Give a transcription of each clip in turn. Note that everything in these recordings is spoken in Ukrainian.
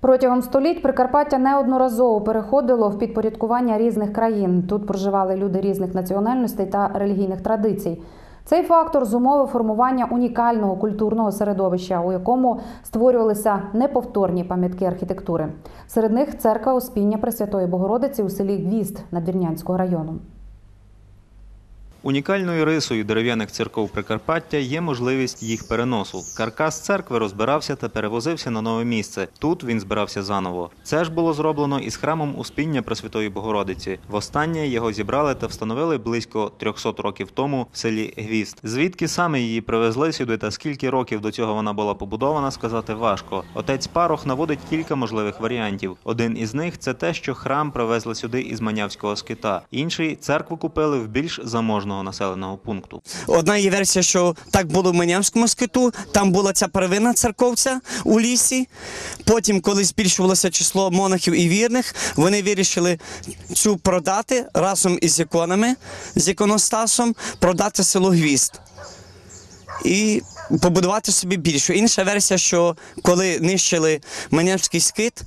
Протягом століть Прикарпаття неодноразово переходило в підпорядкування різних країн. Тут проживали люди різних національностей та релігійних традицій. Цей фактор зумовив формування унікального культурного середовища, у якому створювалися неповторні пам'ятки архітектури. Серед них церква Успіння Пресвятої Богородиці у селі Гвіст Надвірнянського району. Унікальною рисою дерев'яних церков Прикарпаття є можливість їх переносу. Каркас церкви розбирався та перевозився на нове місце. Тут він збирався заново. Це ж було зроблено із храмом Успіння Пресвятої Богородиці. Востаннє його зібрали та встановили близько 300 років тому в селі Гвіст. Звідки саме її привезли сюди та скільки років до цього вона була побудована, сказати важко. Отець Парох наводить кілька можливих варіантів. Один із них це те, що храм привезли сюди із Манявського скита. Інший церкву купили в більш заможного населеного пункту. Одна є версія, що так було в Манявському скиту, там була ця первинна церковця у лісі. Потім, коли збільшувалося число монахів і вірних, вони вирішили цю продати разом із іконами, з іконостасом, продати село Гвіст. І побудувати собі більше. Інша версія, що коли нищили Манявський скит,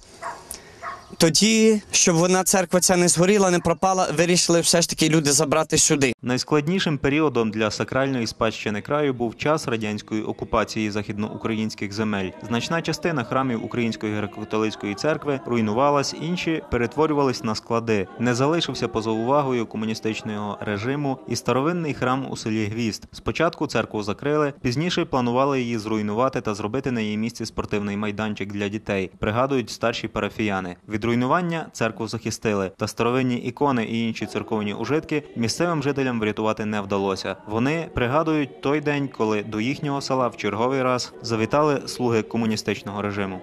тоді, щоб вона церква ця не згоріла, не пропала, вирішили все ж таки люди забрати сюди. Найскладнішим періодом для сакральної спадщини краю був час радянської окупації західноукраїнських земель. Значна частина храмів Української греко-католицької церкви руйнувалась, інші перетворювались на склади. Не залишився поза увагою комуністичного режиму і старовинний храм у селі Гвіст. Спочатку церкву закрили, пізніше планували її зруйнувати та зробити на її місці спортивний майданчик для дітей. Пригадують старші парафіяни. Від руйнування церкву захистили, та старовинні ікони і інші церковні ужитки місцевим жителям врятувати не вдалося. Вони пригадують той день, коли до їхнього села в черговий раз завітали слуги комуністичного режиму.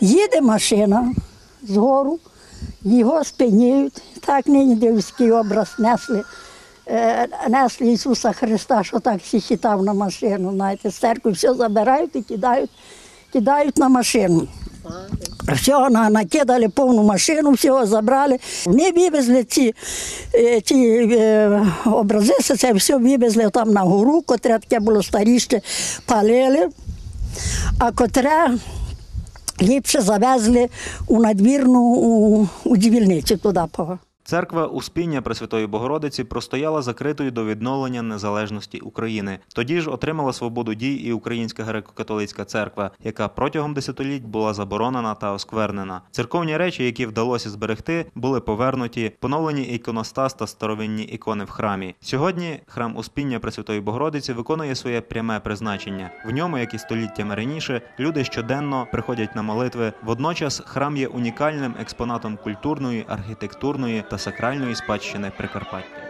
Їде машина згору, його спиняють. Так нині дивський образ несли. Е, Несли Ісуса Христа, що так всі хитав на машину. Знаєте, з церкви все забирають і кидають, кидають на машину. Всього на- накидали повну машину, всього забрали. Не вивезли ці, е, ці е, образи, це все вивезли там на гору, котре таке було старіще, палили, а котре ліпше завезли у надвірну у, у дівільницю туди. Церква Успіння Пресвятої Богородиці простояла закритою до відновлення незалежності України. Тоді ж отримала свободу дій і Українська греко-католицька церква, яка протягом десятиліть була заборонена та осквернена. Церковні речі, які вдалося зберегти, були повернуті, поновлені іконостас та старовинні ікони в храмі. Сьогодні храм Успіння Пресвятої Богородиці виконує своє пряме призначення. В ньому, як і століттями раніше, люди щоденно приходять на молитви. Водночас храм є унікальним експонатом культурної, архітектурної сакральної спадщини Прикарпаття.